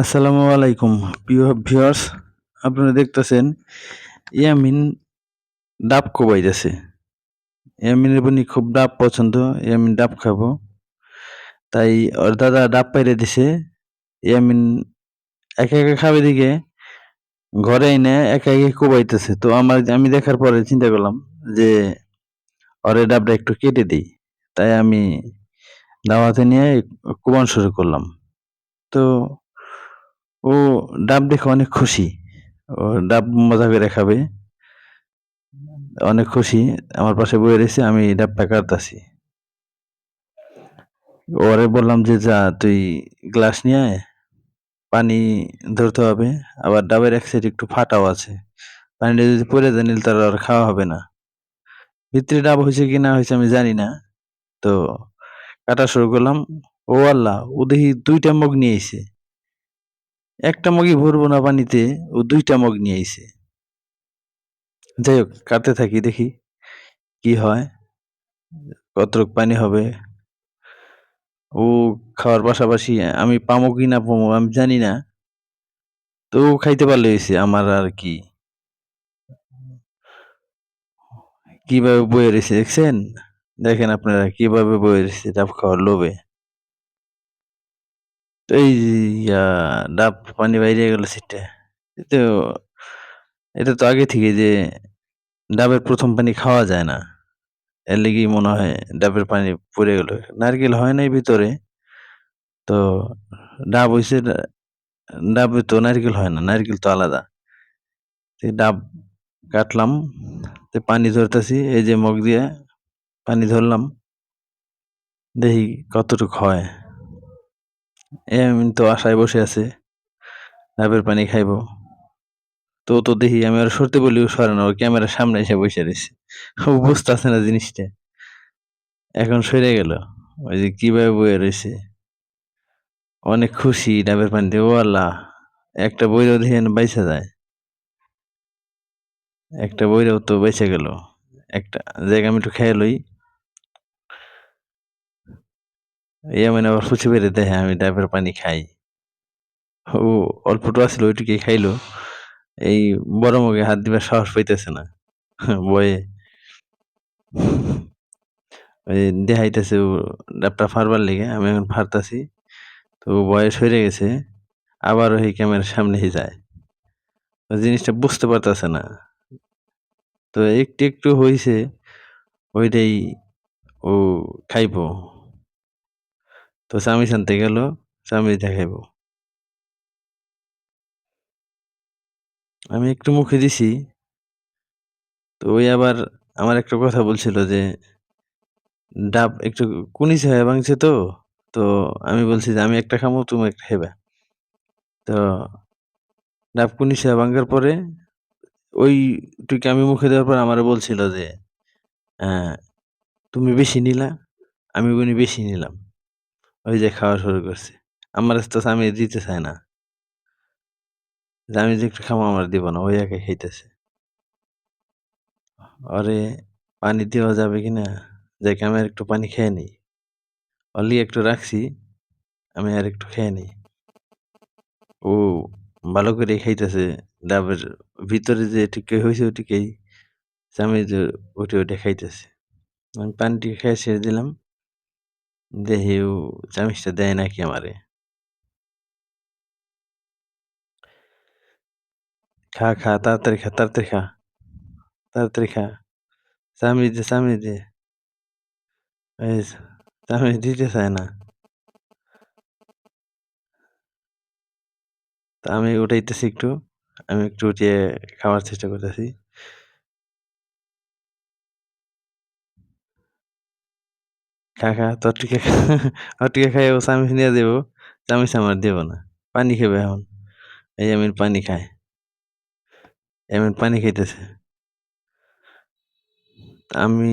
আসসালামু আলাইকুম, প্রিয় ভিউয়ার্স, আপনারা দেখতেছেন ইয়ামিন ডাব কোবাইতেছে। ইয়ামিনের বনি খুব ডাব পছন্দ, ইয়ামিন ডাব খাব। তাই ওর দাদা ডাব পাইরে দিছে, ইয়ামিন একা একা খাবে দিকে, ঘরে এনে একা একা কোবাইতেছে। তো আমার, আমি দেখার পরে চিন্তা করলাম যে ওরে ডাবটা একটু কেটে দিই। তাই আমি দাওয়াতে নিয়ে কোবান শুরু করলাম। তো ও ডাব দেখে অনেক খুশি। ও ডাব মজা করে খাবে। অনেক খুশি। আমার পাশে বয়ে রয়েছে, আমি ডাব ডাবটা কাটতাছি। ওরে বললাম যে, যা, তুই গ্লাস নিয়ে আয়। পানি ধরতে হবে। আবার ডাবের এক সাইড একটু ফাটাও আছে। পানিটা যদি পড়ে যায়, নিলে তার আর খাওয়া হবে না। ভিতরে ডাব হয়েছে কি না হয়েছে আমি জানি না। তো কাটা শুরু করলাম। ও আল্লাহ, ও দেখি দুইটা মগ নিয়ে একটা মগই ভরবো না পানিতে, ও দুইটা মগ নিয়ে আইছে। যাই হোক কাটতে থাকি, দেখি কি হয়, কতটুক পানি হবে। ও খাওয়ার পাশাপাশি আমি পামো কি না পামো আমি জানি না, তো খাইতে পারলে হয়েছে আমার আর কি। কীভাবে বয়ে রয়েছে দেখছেন? দেখেন আপনারা কীভাবে বয়ে রয়েছে ডাব খাওয়ার লোভে। এই ডাব পানি বাইরে গেল সিটে। তো, এটা তো আগে থেকে যে ডাবের প্রথম পানি খাওয়া যায় না। এর লেগেই মনে হয় ডাবের পানি পড়ে গেল। নারকেল হয় নাই ভিতরে, তো ডাব হইছে ডাবে তো নারকেল হয় না, নারকেল তো আলাদা। ডাব কাটলাম পানি ধরতেছি, এই যে মগ দিয়ে পানি ধরলাম। দেখি কতটুকু হয়। আমি তো আশায় বসে আছে। ডাবের পানি খাইবো। তো তো দেখি আমি আর সরতে বলি সরে না ক্যামেরার সামনে এসে বসে রয়েছে। ও বুঝতেছে না জিনিসটা। এখন সরে গেল। ওই যে কীভাবে বয়ে রয়েছে। অনেক খুশি ডাবের পানিতে। ও আল্লাহ, একটা বইরেও দেখেন বাইসা যায়। একটা বইরেও তো বেঁচে গেল। একটা জায়গা আমি একটু খেয়ে লই। ইয়া মানে আবার ফুচি বেড়ে দেখে, আমি ডাবের পানি খাই। ও অল্পটু আসলে ওইটুকুই খাইলো। এই বড় মুখে হাত দিবার সাহস পাইতেছে না। বয়ে। ওই দেখাইতেছে ও ডাবটা ফারবার লেগে, আমি এখন ফারতাছি তো বয়স হয়ে গেছে, আবার ওই ক্যামেরার সামনে যায়। জিনিসটা বুঝতে পারতেছে না। তো একটু একটু হইছে, ওইটাই ও খাইবো। তো স্বামী শান্তি গেল, স্বামী দেখাইবো। আমি একটু মুখে দিছি। তো ওই আবার আমার একটা কথা বলছিল যে, ডাব একটু কুনিছে হয়ে ভাঙছে তো তো আমি বলছি যে, আমি একটা খামো, তুমি একটা খাইবা। তো ডাব কুনিছে ভাঙার পরে ওই টুকে আমি মুখে দেওয়ার পর আমার বলছিল যে হ্যাঁ তুমি বেশি নিলা, আমি উনি বেশি নিলাম। ওই যে খাওয়া শুরু করছে। আমার তো আমি দিতে চাই না। আমি যে একটু খামো আমার দিব না, ওই একা খাইতেছে। আরে পানি দেওয়া যাবে কিনা? যাকে আমি আর একটু পানি খেয়ে নিই। অলি একটু রাখছি, আমি আর একটু খেয়ে নিই। ও ভালো করে খাইতেছে, ডাবের ভিতরে যে টিকে হয়েছে ওটিকেই আমি যে ওটি ওটা খাইতেছে। আমি পানিটি খেয়ে ছেড়ে দিলাম। দেখি ও চামিচটা দেয় নাকি আমারে? খা খা, তাড়াতাড়ি খা তাড়াতাড়ি খা। তাড়াতাড়ি খা। চামিচ দে চামিচ দে চামিচ দিতে চায় না। তা আমি উঠাইতেছি একটু। আমি একটু উঠিয়ে খাওয়ার চেষ্টা করতেছি। খা তোর টিকে ওর টিকে খাই ও চামিচ নিয়ে দেবো চামিচ আমার দেবো না। পানি খাবে এখন। এই আমি পানি খাই এমন পানি খাইতেছে। আমি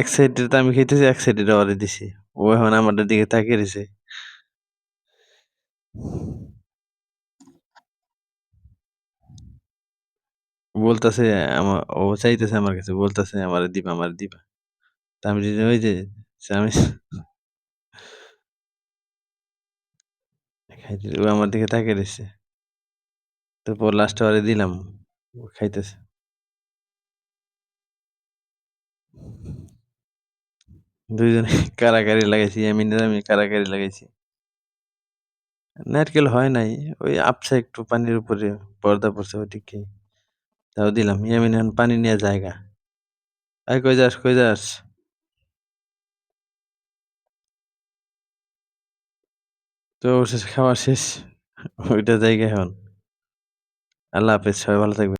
এক সাইডে তো আমি খাইতেছি, এক সাইডে ওরে দিছি। ও এখন আমাদের দিকে তাকিয়ে রয়েছে বলতেছে, আমার, ও চাইতেছে আমার কাছে, বলতেছে, আমার দিবা আমার দিবা। তা আমি ওই যে আমি খাইতে ও আমার দিকে তাকিয়ে রইছে। তো পর লাস্টে ওরে দিলাম। খাইতেছে। দুইজনে কাড়াকাড়ি লাগাইছি। ইয়ামিনের আমি কাড়াকাড়ি লাগাইছি। নারকেল হয় নাই। ওই আবছা একটু পানির উপরে পর্দা পড়ছে ওইদিকেই। তাও দিলাম। ইয়ামিন পানি নিয়ে জায়গা এই কই যাস, কই যাস? তো অবশেষে খাওয়া শেষ। ওইটা জায়গা এখন। আল্লাহ হাফেজ। সবাই ভালো থাকবেন।